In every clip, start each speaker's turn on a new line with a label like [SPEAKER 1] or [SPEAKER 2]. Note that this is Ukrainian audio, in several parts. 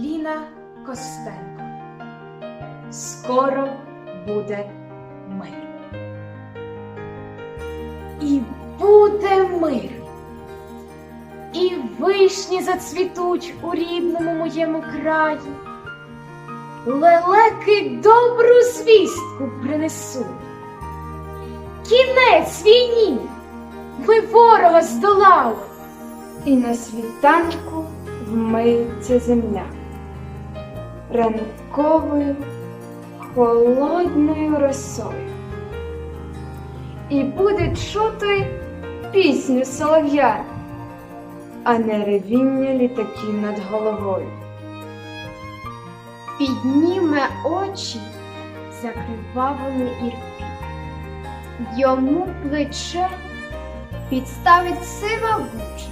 [SPEAKER 1] Ліна Костенко. Скоро буде мир. І буде мир. І вишні зацвітуть у рідному моєму краї. Лелеки добру звістку принесуть. Кінець війні! Ми ворога здолали.
[SPEAKER 2] І на світанку вмиється земля ранковою холодною росою. І буде чути пісню солов'я, а не ревіння літаків над головою.
[SPEAKER 3] підніме очі закривавлений ірпінь. Йому плече підставить сива буча,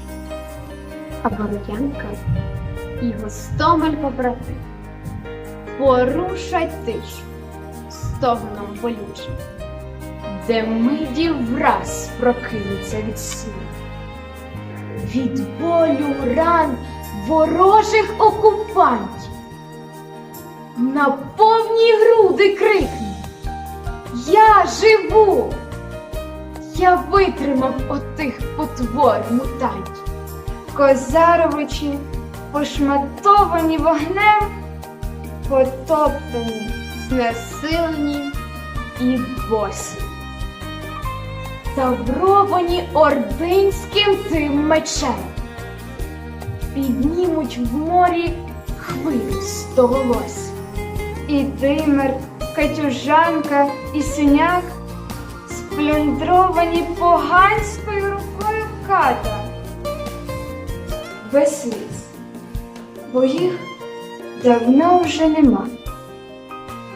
[SPEAKER 3] а Бородянка і Гостомель побратим порушать тишу стогоном болючим.
[SPEAKER 1] де мидів враз прокинуться від сну. Від болю ран ворожих окупантів. На повні груди крикне Я живу! Я витримав отих потвор мутантів.
[SPEAKER 2] Козаровичі, пошматовані вогнем, потоптані,
[SPEAKER 3] Знесилені
[SPEAKER 1] і босі. Тавровані ординським тим мечем. Піднімуть в морі хвилю стоголосі.
[SPEAKER 2] і димер, катюжанка і синяк, сплюндровані поганською рукою ката. Без сліз, бо їх давно вже нема.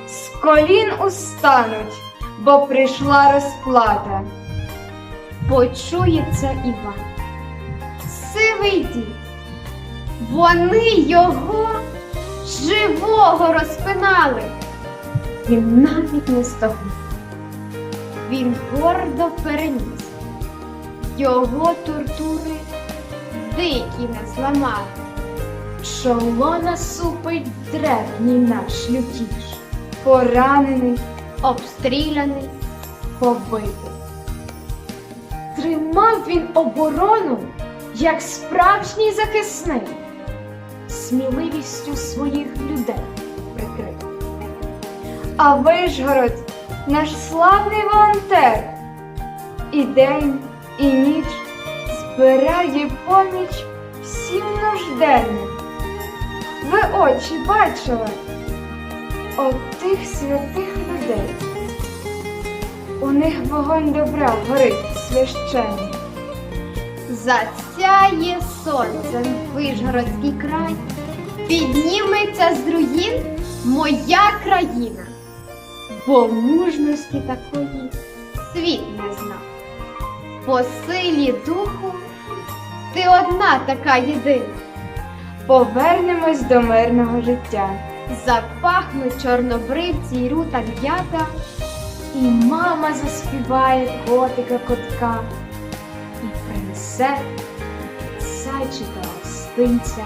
[SPEAKER 2] З колін устануть, бо прийшла розплата.
[SPEAKER 3] почує це Іван. Сивий дід. Вони його живого розпинали. Він навіть не стогнув. Він гордо переніс. Його тортури дикі не зламали.
[SPEAKER 1] Чоло насупить древній наш лютіш,
[SPEAKER 2] Поранений,
[SPEAKER 3] обстріляний,
[SPEAKER 1] побитий. Тримав він оборону, як справжній захисник, сміливістю своїх людей прикрив.
[SPEAKER 2] а Вишгород наш славний волонтер. І день, і ніч збирає поміч всім нужденним. Ви очі бачили отих святих людей. У них вогонь добра горить священний.
[SPEAKER 3] Засяє сонцем Вишгородський край, підніметься з руїн моя країна, бо мужності такої світ не знав. По силі духу ти одна така єдина,
[SPEAKER 2] Повернемось до мирного життя.
[SPEAKER 3] запахнуть чорнобривці й рута в'ята,
[SPEAKER 1] І мама заспіває котика котка і принесе зайчика гостинця